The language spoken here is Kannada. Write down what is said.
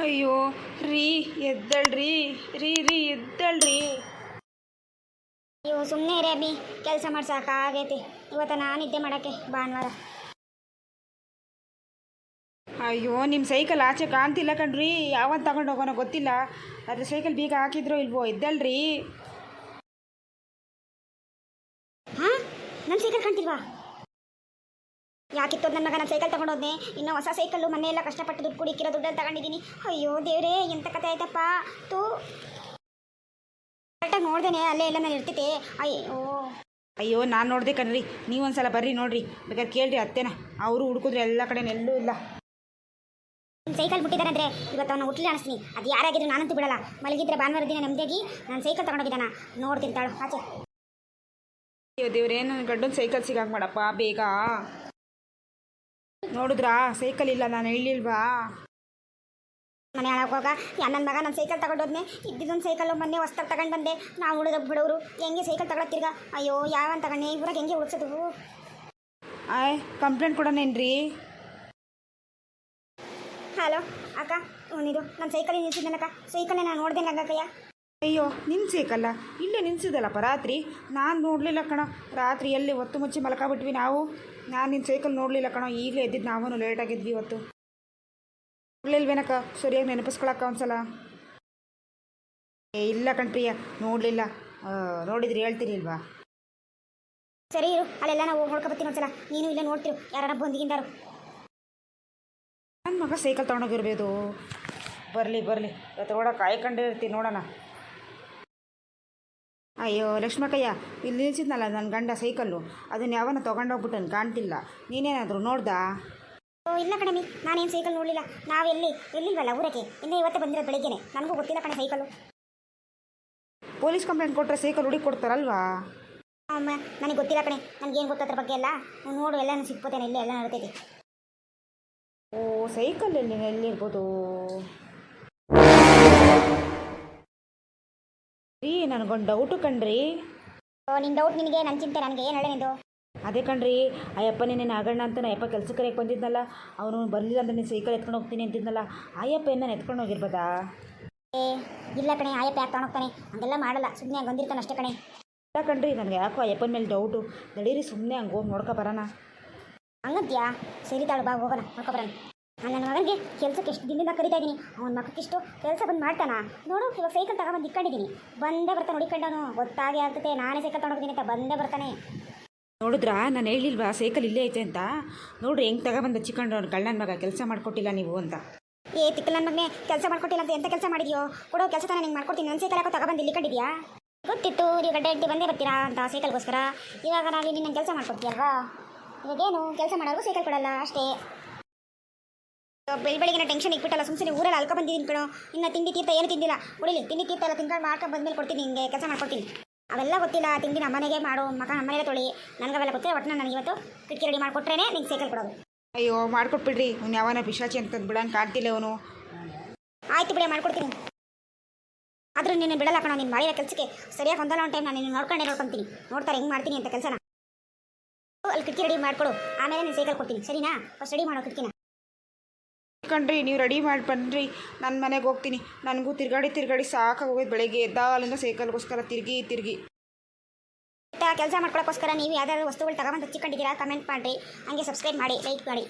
ಅಯ್ಯೋ, ರೀ, ಎದ್ದಳ್ರಿ, ರೀ ರೀ, ಎದ್ದಳ್ರಿ. ಅಯ್ಯೋ ಸುಮ್ಮನೆ ರೀ ಕೆಲಸ ಮಾಡಿ ಸಾಕಾಗೈತಿ. ಇವತ್ತು ನಾನು ನಿದ್ದೆ ಮಾಡೋಕ್ಕೆ ಭಾನುವಾರ. ಅಯ್ಯೋ ನಿಮ್ಮ ಸೈಕಲ್ ಆಚೆ ಕಾಣ್ತಿಲ್ಲ ಕಣ್ರಿ. ಯಾವಾಗ ತಗೊಂಡು ಹೋಗೋಣ ಗೊತ್ತಿಲ್ಲ. ಅದ್ರ ಸೈಕಲ್ ಬೀಗ ಹಾಕಿದ್ರೋ ಇಲ್ವೋ, ಎದ್ದಳ್ರಿ. ಹಾಂ? ನನ್ನ ಸೈಕಲ್ ಕಾಣ್ತಿಲ್ವಾ? ಯಾಕಿತ್ತು ನನ್ನ ಮಗ ಸೈಕಲ್ ಸೈಕಲ್ ತಗೊಂಡೋದ್ನೆ? ಇನ್ನು ಹೊಸ ಸೈಕಲ್ಲು ಮೊನ್ನೆ ಎಲ್ಲ ಕಷ್ಟಪಟ್ಟು ದುಡ್ಡು ಕುಡಿಕಿರೋ ದುಡ್ಡಲ್ಲಿ ತಗೊಂಡಿದ್ದೀನಿ. ಅಯ್ಯೋ ದೇವ್ರೇ ಎಂಥ ಕತೆ ಆಯ್ತಪ್ಪ. ತೂ. ಕರೆಕ್ಟಾಗಿ ನೋಡ್ದೇನೆ ಅಲ್ಲೇ ಎಲ್ಲ ನಾನು ಇರ್ತಿದ್ದೆ. ಅಯ್ಯೋ. ಅಯ್ಯೋ ನಾನು ನೋಡಿದೆ ಕಣ್ರಿ. ನೀವೊಂದ್ಸಲ ಬರ್ರಿ ನೋಡ್ರಿ. ಬೇಕಾದ್ರೆ ಕೇಳ್ರಿ ಅತ್ತೆನ. ಅವರು ಹುಡುಕಿದ್ರೆ ಎಲ್ಲ ಕಡೆ ಎಲ್ಲೂ ಇಲ್ಲ. ನನ್ನ ಸೈಕಲ್ ಬಿಟ್ಟಿದ್ದಾನಂದ್ರೆ ಇವತ್ತು ಅವನು ಹುಟ್ಟಲಿ ಅನಿಸ್ತೀನಿ. ಅದು ಯಾರಾಗಿದ್ರು ನಾನಂತೂ ಬಿಡಲ್ಲ. ಮಲಗಿದ್ರೆ ಭಾನುವಾರ ದಿನ ನೆಮ್ಮದಿಯಾಗಿ ನಾನು ಸೈಕಲ್ ತಗೊಂಡೋಗಿದ್ದಾನ. ನೋಡ್ತೀನಿ ತಾಳು ಆಚೆ. ಅಯ್ಯೋ ದೇವ್ರೇನು ಗಂಡನ ಸೈಕಲ್ ಸಿಗಾಕ ಮಾಡಪ್ಪ ಬೇಗ. ನೋಡಿದ್ರಾ? ಸೈಕಲ್ ಇಲ್ಲ ನಾನು ಹೇಳಿಲ್ವಾ? ಮನೆ ಹಾಳಾಗೋಗ ನನ್ನ ಮಗ ನನ್ನ ಸೈಕಲ್ ತಗೊಂಡೋದ್ನೆ ಇದ್ದಿದ್ದೊಂದು ಸೈಕಲ್ ಮೊನ್ನೆ ಹೊಸ್ತಾಗ ತಗೊಂಡು ಬಂದೆ. ನಾವು ಉಳಿದ ಬಿಡೋರು. ಹೆಂಗೆ ಸೈಕಲ್ ತಗೊಳತ್ತಿರ್ಗ ಅಯ್ಯೋ ಯಾವ ತಗೊಂಡೆ ಇವ್ರಾಗ ಹೆಂಗೆ ಉಳಿಸೋದು? ಆಯ್ ಕಂಪ್ಲೇಂಟ್ ಕೊಡೋಣೇನ್ರಿ ಹಲೋ ಅಕ್ಕ ಅವನಿದು ನನ್ನ ಸೈಕಲ್ ನಿಲ್ಸಿದ್ದನಕ್ಕ ಸೈಕಲ್ನೇ ನಾನು ನೋಡ್ದೆ ಅಕ್ಕಯ್ಯ ಅಯ್ಯೋ ನಿನ್ನ ಸೈಕಲ್ಲ ಇಲ್ಲೇ ನಿನ್ಸಿದಲ್ಲಪ್ಪ ರಾತ್ರಿ? ನಾನು ನೋಡಲಿಲ್ಲ ಕಣ. ರಾತ್ರಿ ಎಲ್ಲಿ ಒತ್ತು ಮುಚ್ಚಿ ಮಲ್ಕೊಬಿಟ್ವಿ ನಾವು? ನಾನು ನಿನ್ನ ಸೈಕಲ್ ನೋಡಲಿಲ್ಲ ಕಣೋ. ಈಗಲೇ ಎದ್ದಿದ್ದು ನಾವೂ ಲೇಟಾಗಿದ್ವಿ ಇವತ್ತು. ನೋಡಲಿಲ್ವೇನಕ್ಕ? ಸರಿಯಾಗಿ ನೆನಪಿಸ್ಕೊಳಕ್ಕ ಒಂದ್ಸಲ. ಏ ಇಲ್ಲ ಕಣ್ಪ್ರಿಯ ನೋಡಲಿಲ್ಲ. ನೋಡಿದ್ರೆ ಹೇಳ್ತೀನಿ ಇಲ್ವಾ? ಸರಿ ಇರು ಅಲ್ಲೆಲ್ಲ ನಾವು ನೋಡ್ಕೊಬತ್ತೀನಿ ಒಂದ್ಸಲ. ನೀನು ಇಲ್ಲೇ ನೋಡ್ತಿರು ಯಾರನ್ನ ಬಂದಿಗಿಂದಾರು. ನನ್ನ ಮಗ ಸೈಕಲ್ ತೊಗೊಂಡೋಗಿರ್ಬೋದು. ಬರಲಿ ಬರಲಿ. ಇವತ್ತು ಕೂಡ ಕಾಯ್ಕೊಂಡಿರ್ತೀನಿ ನೋಡೋಣ. ಅಯ್ಯೋ ಲಕ್ಷ್ಮಕ್ಕಯ್ಯ ಇಲ್ಲಿ ನಿಲ್ಸಿದ್ನಲ್ಲ ನನ್ನ ಗಂಡ ಸೈಕಲ್ಲು? ಅದನ್ನು ಯಾವನ ತೊಗೊಂಡೋಗ್ಬಿಟ್ಟು ಕಾಣ್ತಿಲ್ಲ. ನೀನೇನಾದರೂ ನೋಡ್ದಾ? ಓ ಇಲ್ಲ ಕಣಮಿ ನಾನೇನು ಸೈಕಲ್ ನೋಡಲಿಲ್ಲ. ನಾವೆಲ್ಲಿ ಎಲ್ಲಿಲ್ವಲ್ಲ ಊರಕ್ಕೆ? ಇನ್ನೇ ಇವತ್ತೇ ಬಂದಿರೋ ಬೆಳಿಗ್ಗೆನೆ. ನನಗೂ ಗೊತ್ತಿಲ್ಲ ಕಣೆ ಸೈಕಲ್ಲು. ಪೊಲೀಸ್ ಕಂಪ್ಲೇಂಟ್ ಕೊಟ್ಟರೆ ಸೈಕಲ್ ಹುಡುಕಿ ಕೊಡ್ತಾರಲ್ವಾ? ಅಮ್ಮ ನನಗೆ ಗೊತ್ತಿಲ್ಲ ಕಣೆ. ನನಗೇನು ಏನು ಅದ್ರ ಬಗ್ಗೆ ಎಲ್ಲ? ನೀವು ನೋಡು ಎಲ್ಲ ಸಿಕ್ಕೋತೇನೆ ಇಲ್ಲೇ ಎಲ್ಲ ನಡ್ತೈತಿ ಓ ಸೈಕಲ್ ಎಲ್ಲಿ ಎಲ್ಲಿರ್ಬೋದು ನನಗೊಂದು ಡೌಟು ಕಣ್ರಿ. ಓ ನಿನ್ನ ಡೌಟ್ ನಿನಗೆ ನನ್ನ ಚಿಂತೆ ನನಗೆ ಏನು ಹೇಳೇನಿದು ನಿಂದು ಅದೇ ಕಣ್ರಿ ಅಯ್ಯಪ್ಪ ನಿನ್ನೆ ನಾಗಣ್ಣ ಅಂತ ಅಯ್ಯಪ್ಪ ಕೆಲಸಕ್ಕೆ ಕರೆಯಕ್ಕೆ ಬಂದಿದ್ನಲ್ಲ ಅವನು ಬರಲಿಲ್ಲ ಅಂದ್ರೆ ನೀನು ಸೈಕಲ್ ಎತ್ಕೊಂಡು ಹೋಗ್ತೀನಿ ಅಂತಿದ್ನಲ್ಲ ಅಯ್ಯಪ್ಪ ನಾನು ಎತ್ಕೊಂಡು ಹೋಗಿರ್ಬೋದಾ? ಏ ಇಲ್ಲ ಕಣೆ ಆಯಪ್ಪ ಯಾಕೆ ತಗೊಂಡೋಗ್ತಾನೆ ಹಂಗೆಲ್ಲ ಮಾಡಲ್ಲ ಸುಮ್ಮನೆ ಹಂಗೆ ಬಂದಿರ್ತಾನೆ ಅಷ್ಟೇ ಕಣೆ. ಇಲ್ಲ ಕಣ್ರಿ ನನಗೆ ಯಾಕೋ ಅಯ್ಯಪ್ಪನ ಮೇಲೆ ಡೌಟು ನಡೀರಿ ಸುಮ್ಮನೆ ಹಂಗೆ ಹೋಗಿ ನೋಡ್ಕೊ ಬರೋಣ. ಹಂಗಂತ್ಯಾ? ಸರಿ ತಾಳು ಬಾ ಹೋಗೋಣ ನೋಡ್ಕೊ ಬರೋಣ. ನನ್ನ ಮಗನಿಗೆ ಕೆಲಸಕ್ಕೆ ಎಷ್ಟು ದಿನದಿಂದ ಕರಿತಾ ಇದ್ದೀನಿ. ಅವನ ಮಕ್ಕಕ್ಕಿಷ್ಟು ಕೆಲಸ ಬಂದು ಮಾಡ್ತಾನ? ನೋಡು ಇವಾಗ ಸೈಕಲ್ ತಗೊಂಡು ಇಟ್ಕೊಂಡಿದ್ದೀನಿ ಬಂದೇ ಬರ್ತಾನೆ ಹುಡುಕೊಂಡವನು ಗೊತ್ತಾಗೆ ಆಗ್ತದೆ ನಾನೇ ಸೈಕಲ್ ತಗೊಂಡೋಗ್ತೀನಿ ಅಂತ ಬಂದೇ ಬರ್ತಾನೆ. ನೋಡಿದ್ರಾ? ನಾನು ಹೇಳಿಲ್ವಾ ಸೈಕಲ್ ಇಲ್ಲೇ ಐತೆ ಅಂತ? ನೋಡ್ರಿ ಹೆಂಗೆ ತಗೊಬಂದು ಚಿಕ್ಕಂಡು ಅವ್ನು ಗಂಡನ ಮಗ ಕೆಲಸ ಮಾಡಿಕೊಟ್ಟಿಲ್ಲ ನೀವು ಅಂತ. ಏ ತಿಕ್ಕ ನನ್ನ ಮಗನೇ ಕೆಲಸ ಮಾಡ್ಕೊಟ್ಟಿಲ್ಲ ಅಂತ ಎಂತ ಕೆಲಸ ಮಾಡಿದ್ಯೋ? ಕೊಡೋ ಕೆಲಸ ತಾನೇ ನಿಂಗೆ ಮಾಡ್ಕೊಡ್ತೀನಿ. ನನ್ನ ಸೈಕಲ್ ಯಾಕೋ ತಗೊಬಂದು ಇಲ್ಲಿ ಕಂಡಿದ್ಯಾ? ಗೊತ್ತಿತ್ತು ನೀವು ಗಡ್ಡೆ ಇಟ್ಟು ಬಂದೇ ಬರ್ತೀರಾ ಅಂತ ಸೈಕಲ್ಗೋಸ್ಕರ. ಇವಾಗ ನಾವು ನಿನ್ನ ಕೆಲಸ ಮಾಡ್ಕೊಡ್ತೀಯಲ್ವಾ? ಇವಾಗೇನು ಕೆಲಸ ಮಾಡೋರು ಸೈಕಲ್ ಕೊಡಲ್ಲ ಅಷ್ಟೇ. ಬೆಳ್ ಬೆಳಿಗ್ಗೆ ಟೆನ್ಷನ್ ಇಟ್ಬಿಟ್ಟಲ್ಲ ಸುಮ್ಮನೆ ಊರಲ್ಲಿ ಅಲ್ಕ ಬಂದಿದ್ದೀನಿ ಕಣೋ. ಇನ್ನು ತಿಂಡಿ ತೀರ್ಥ ಏನು ತಿಂದಿಲ್ಲ. ಉಳಿಲಿ ತಿಂಡಿ ತೀರ್ಥ ಎಲ್ಲ ತಿನ್ಕೊಂಡು ಮಾಡ್ಕೊಂಡು ಬಂದ್ಮೇಲೆ ಕೊಡ್ತೀನಿ ನಿಮಗೆ ಕೆಲಸ ಮಾಡ್ಕೊಡ್ತೀನಿ. ಅವೆಲ್ಲ ಗೊತ್ತಿಲ್ಲ ತಿಂಡಿ ನಮ್ಮನೆಗೆ ಮಾಡು ಮಕ ನಮ್ಮನೆಗೆ ತೊಳಿ. ನನಗವೆಲ್ಲ ಗೊತ್ತಿಲ್ಲ ಒಟ್ಟು ನನಗೆ ಇವತ್ತು ಕಿಟಕಿ ರೆಡಿ ಮಾಡಿಕೊಟ್ರೇನೆ ನಿಂಗೆ ಸೈಕಲ್ ಕೊಡೋದು. ಅಯ್ಯೋ ಮಾಡ್ಕೊಟ್ಬಿಡ್ರಿ. ಅವ್ನು ಯಾವನ ಪಿಶಾಚಿ ಅಂತ ಬಿಡಂಗೆ ಕಾಣ್ತಿಲ್ಲ ಅವನು. ಆಯ್ತು ಬಿಡಿ ಮಾಡ್ಕೊಡ್ತೀನಿ. ಆದ್ರೂ ನೀನು ಬಿಡಲ್ಲ ಕಣ ನೀನು ಮಾಡಿರೋ ಕೆಲಸಕ್ಕೆ. ಸರಿಯಾಗಿ ಹೊಂದಲ್ಲ ಒಂದು ಟೈಮ್ ನಾನು ನೀನು ನೋಡ್ಕೊಂಡೆ ನೋಡ್ಕೊಂತೀನಿ. ನೋಡ್ತಾರೆ ಹೆಂಗೆ ಮಾಡ್ತೀನಿ ಅಂತ ಕೆಲಸನ. ಅಲ್ಲಿ ಕಿಟಕಿ ರೆಡಿ ಮಾಡ್ಕೊಡು. ಆಮೇಲೆ ನೀನು ಸೈಕಲ್ ಕೊಡ್ತೀನಿ. ಸರಿನಾ? ಫಸ್ಟ್ ರೆಡಿ ಮಾಡೋ ಕಿಟಕಿನ. ಕಣ್ರಿ ನೀವು ರೆಡಿ ಮಾಡಿ ಬನ್ನಿರಿ ನನ್ನ ಮನೆಗೆ ಹೋಗ್ತೀನಿ. ನನಗೂ ತಿರ್ಗಾಡಿ ತಿರ್ಗಾಡಿ ಹೋಗೋದು ಬೆಳಗ್ಗೆ ಅಲ್ಲಿಂದ ಸೈಕಲ್ಗೋಸ್ಕರ ತಿರುಗಿ ತಿರುಗಿ. ಕೆಲಸ ಮಾಡ್ಕೊಳ್ಳೋಕ್ಕೋಸ್ಕರ ನೀವು ಯಾವ್ದಾದ್ರು ವಸ್ತುಗಳು ತಗೊಂಡು ಹಚ್ಚಿಕೊಂಡಿದ್ದೀರಾ? ಕಮೆಂಟ್ ಮಾಡಿರಿ. ಹಂಗೆ ಸಬ್ಸ್ಕ್ರೈಬ್ ಮಾಡಿ ಲೈಕ್ ಮಾಡಿ.